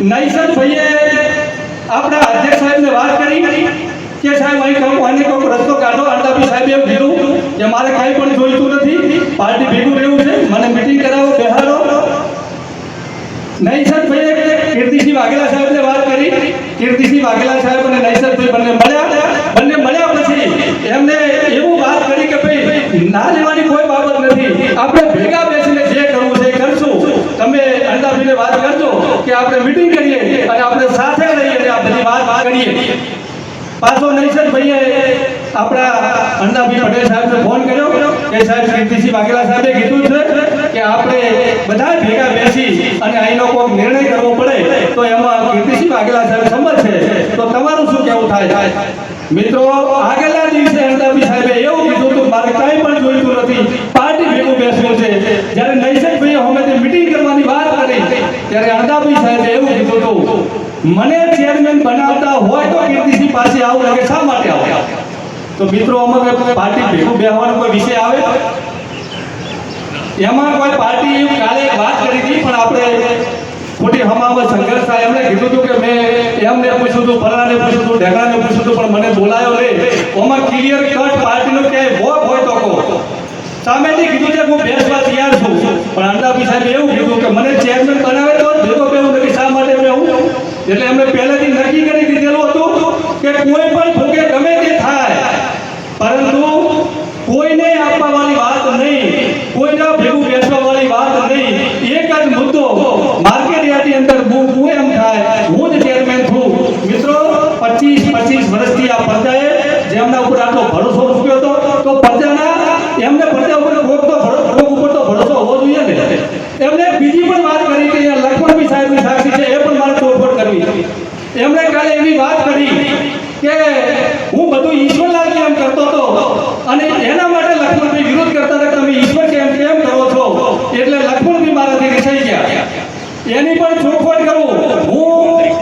નૈસદ ભાઈએ આપણા અધ્યક્ષ સાહેબને વાત કરી કે સાહેબ, અહીં કહું અને કોઈક રસ્તો કાઢો. અંડાભી સાહેબ એમ કીધું કે મારે કાંઈ પણ જોઈતું નથી. પાર્ટી ભેગું રહેવું છે. મને મિટિંગ કરાવો, બેહાડો. નૈસદ ભાઈએ કીર્તિસિંહ વાઘેલા સાહેબને વાત કરી. કીર્તિસિંહ વાઘેલા સાહેબ અને નૈસદભાઈ બંને મળ્યા. બંને મળ્યા પછી એમને એવું વાત કરી કે ભાઈ, ના લેવાની કોઈ બાબત નથી. આપણે ભેગા વાત કરજો કે આપણે મીટિંગ કરીએ અને આપણે સાથે રહીને આ બધી વાત કરીએ. પાછો નૈસદ ભાઈએ આપણા અન્નાભાઈ પટેલ સાહેબને ફોન કર્યો કે સાહેબ કીર્તિસિંહ વાઘેલા સાહેબે કીધું છે કે આપણે બધા ભેગા બેસી અને અહીંનો કોઈ નિર્ણય કરવો પડે, તો એમાં કીર્તિસિંહ વાઘેલા સાહેબ સંમત છે. તો તમારું શું કેવું થાય? મિત્રો આગળના દિવસે અન્નાભાઈ સાહેબે એવું કીધું હતું, મારે કાંઈ પણ જોઈતું નથી. ત્યારે અણદાભાઈ સાહેબે એવું કીધું હતું, મને ચેરમેન બનાવતા હોય તો કીર્તિસિંહ પાસે આવું લાગે, શા માટે આવે? તો મિત્રો અમારે પાર્ટી ભેગું બેહવાનો કોઈ વિષય આવે? એમાં કોઈ પાર્ટી કાલે વાત કરી હતી, પણ આપણે ખોટી હમામાં સંઘર્ષ થાય એમણે કીધું હતું કે મેં એમને પૂછ્યું હતું ફલાને પૂછ્યું હતું ઢેકાને પૂછ્યું હતું, પણ મને બોલાયો નહીં. ઓમાં ક્લિયર કટ પાર્ટીનો ક્યાંય સામેથી કીધું છે હું બેસવા તૈયાર છું. પણ અંડાભી સાહેબ એવું કીધું કે મને ચેરમેન બનાવે તો ભેગો બેવું નથી શા માટે બેવું એટલે એમણે પહેલેથી નક્કી કરી દીધેલું હતું કે કોઈ પણ ભોગે ગમે તે થાય. પરંતુ કોઈને આપવા વાળી વાત નહીં. કોઈના ભેગું બેસવા વાળી વાત નહીં. એક જ મુદ્દો માર્કેટ યાર્ડની અંદર હું એમ થાય, હું જ ચેરમેન છું. મિત્રો, પચીસ પચીસ વર્ષથી આ પ્રજાએ જેમના ઉપર આટલો ભરોસો મૂક્યો હતો, તો પ્રજાના એમને એની પણ ચોખવટ કરું. હું